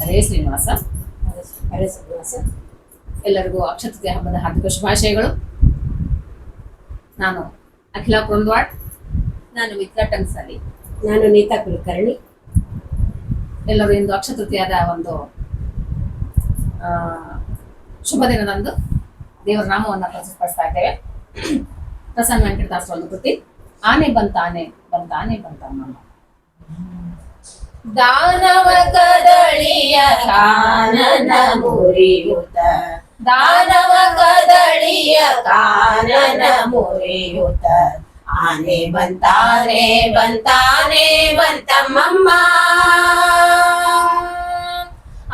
ಹರೇ ಶ್ರೀನಿವಾಸ ಹರೇ ಶ್ರೀನಿವಾಸ. ಎಲ್ಲರಿಗೂ ಅಕ್ಷತೃತೀಯ ಹಬ್ಬದ ಹಾರ್ದಿಕ ಶುಭಾಶಯಗಳು. ನಾನು ಅಖಿಲ ಕುಂದ್ವಾಡ್ ನಾನು ಮಿತ್ರ ಟಂಗ್ಸಾಲಿ. ನಾನು ನೀತಾ ಕುಲಕರ್ಣಿ. ಎಲ್ಲರೂ ಇಂದು ಅಕ್ಷತೃತಿಯಾದ ಒಂದು ಶುಭ ದಿನದಂದು ದೇವರ ನಾಮವನ್ನು ಪ್ರಸ್ತುತಪಡಿಸ್ತಾ ಇದ್ದೇವೆ. ಪ್ರಸನ್ನ ವೆಂಕಟದಾಸ ಒಂದು ಕೃತಿ ಆನೆ ಬಂತಾನೆ ಬಂತಾನೆ ಬಂತಾನಮ್ಮ ದಾನವ ಕದಳಿಯ ಕಾನನ ಮುರಿಯುತ ದಾನವ ಕದಳಿಯ ಕಾನನ ಮುರಿಯುತ ಆನೆ ಬಂತಾನೆ ಬಂತಾನೆ, ಬಂತಮ್ಮಮ್ಮ.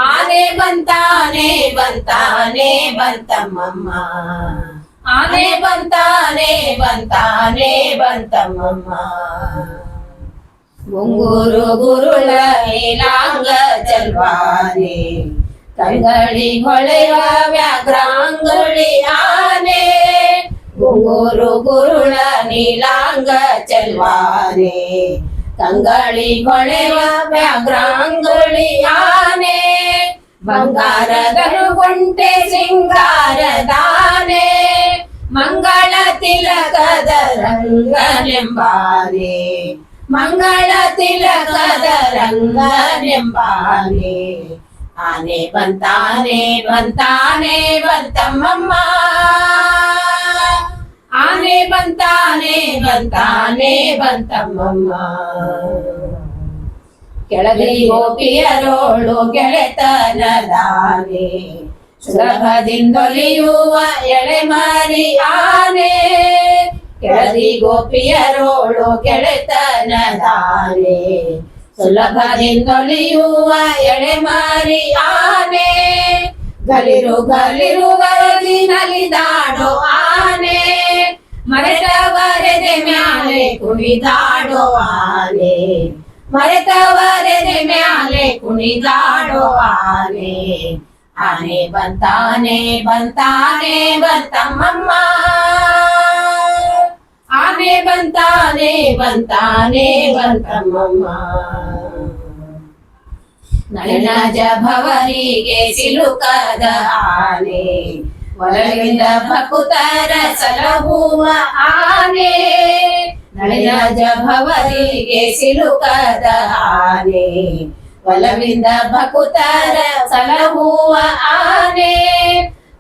ಆನೆ ಬಂತಾನೆ ಬಂತಾನೆ, ಬಂತಮ್ಮಮ್ಮ. ಆನೆ ಬಂತಾನೆ ಬಂತಾನೆ, ಬಂತಮ್ಮಮ್ಮ. ಗುಂಗುರು ಗುರುಳ ನೀಲಾಂಗ ಜಲ್ವಾನೆ ಕಂಗಳಿ ಹೊಳೆವ ವ್ಯಾಘ್ರಾಂಗುಳಿ ಆನೆ ಗುಂಗುರು ಗುರುಳ ನೀಲಾಂಗ ಚಲ್ವಾನೆ ಕಂಗಳಿ ಹೊಳೆವ ವ್ಯಾಘ್ರಾಂಗುಳಿ ಆನೆ ಬಂಗಾರದ ಗುಂಟೆ ಸಿಂಗಾರದಾನೆ ಮಂಗಳ ತಿಲಕದ ರಂಗನೆಂಬಾನೆ ಮಂಗಳ ತಿಲಕದ ರಂಗನೆಂಬಾನೆ. ಆನೆ ಬಂತಾನೆ ಬಂತಾನೆ, ಬಂತಮ್ಮಮ್ಮ. ಆನೆ ಬಂತಾನೆ ಬಂತಾನೆ, ಬಂತಮ್ಮಮ್ಮ. ಕೆಳದಿ ಗೋಪಿಯರೋಳು ಗೆಳೆತನದಾನೆ. ಸುಲಭದಿಂದೊಲಿಯುವ ಎಳೆ ಮರಿ ಆನೆ. ಕೆಳದಿ ಗೋಪಿಯರೋಳು ಕೆಳೆತನದಾನೆ ಸುಲಭದಿಂದೊಲಿಯುವ ಎಳೆ ಮಾರಿ ಆನೆ. ಗಲಿರು ಗಲಿರು ಗರದಿ ನಲಿದಾಡೋ ಆನೆ. ಮರೆತವರೆದೆ ಮ್ಯಾಲೆ ಕುಣಿದಾಡೋ ಆನೆ. ಮರೆತವರೆದೆ ಮ್ಯಾಲೆ ಕುಣಿದಾಡೋ ಆನೆ. ಆನೆ ಬಂತಾನೆ ಬಂತಾನೆ, ಬಂತಮ್ಮಮ್ಮ. ಬಂತಾನೆ ಬಂತಾನೆ ಬಂತಮ್ಮಮ್ಮ ನಳಿನಾಜ ಭವರಿಗೆ ಸಿಲುಕದ ಆನೆ ಒಳಗಿಂದ ಭಕುತರ ಸಲಹುವ ಆನೆ ನಳಿನಾಜ ಭವರಿಗೆ ಸಿಲುಕದ ಆನೆ ಒಲವಿಂದ ಭಕುತರ ಸಲಹುವ ಆನೆ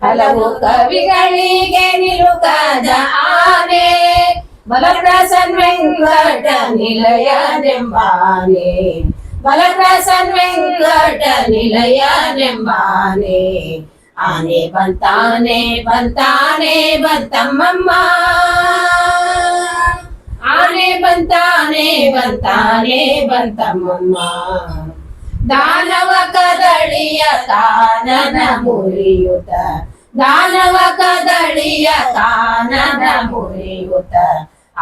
ಹಲವು ಕವಿಗಳಿಗೆ ನಿಲುಕದ ಆನೆ ಬಲಪ್ರಸನ್ ವೆಂಕಟ ನಿಲಯನೆಂಬಾನೆ ಬಲಪ್ರಸನ್ ವೆಂಕಟ ನಿಲಯನೆಂಬಾನೆ ಆನೆ ಬಂತಾನೆ ಬಂತಾನೆ ಬಂತಮ್ಮಮ್ಮ ಆನೆ ಬಂತಾನೆ ಬಂತಾನೆ ಬಂತಮ್ಮಮ್ಮ ದಾನವ ಕದಳಿಯ ಕಾನನ ಮುರಿಯುತ್ತ ದಾನವ ಕದಳಿಯ ಕಾನನ ಮುರಿಯುತ್ತ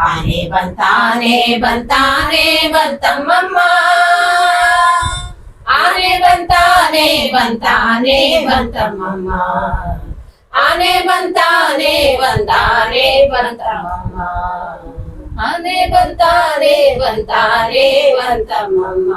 ಆನೆ ಬಂತಾನೆ ಬಂತಾನೆ ಬಂತಮ್ಮಮ್ಮ ಆನೆ ಬಂತಾನೆ ಬಂತಾನೆ ಬಂತಮ್ಮಮ್ಮ ಆನೆ ಬಂತಾನೆ ಬಂತಾನೆ ಬಂತಮ್ಮಮ್ಮ ಆನೆ ಬಂತಾನೆ ಬಂತಾನೆ ಬಂತಮ್ಮಮ್ಮ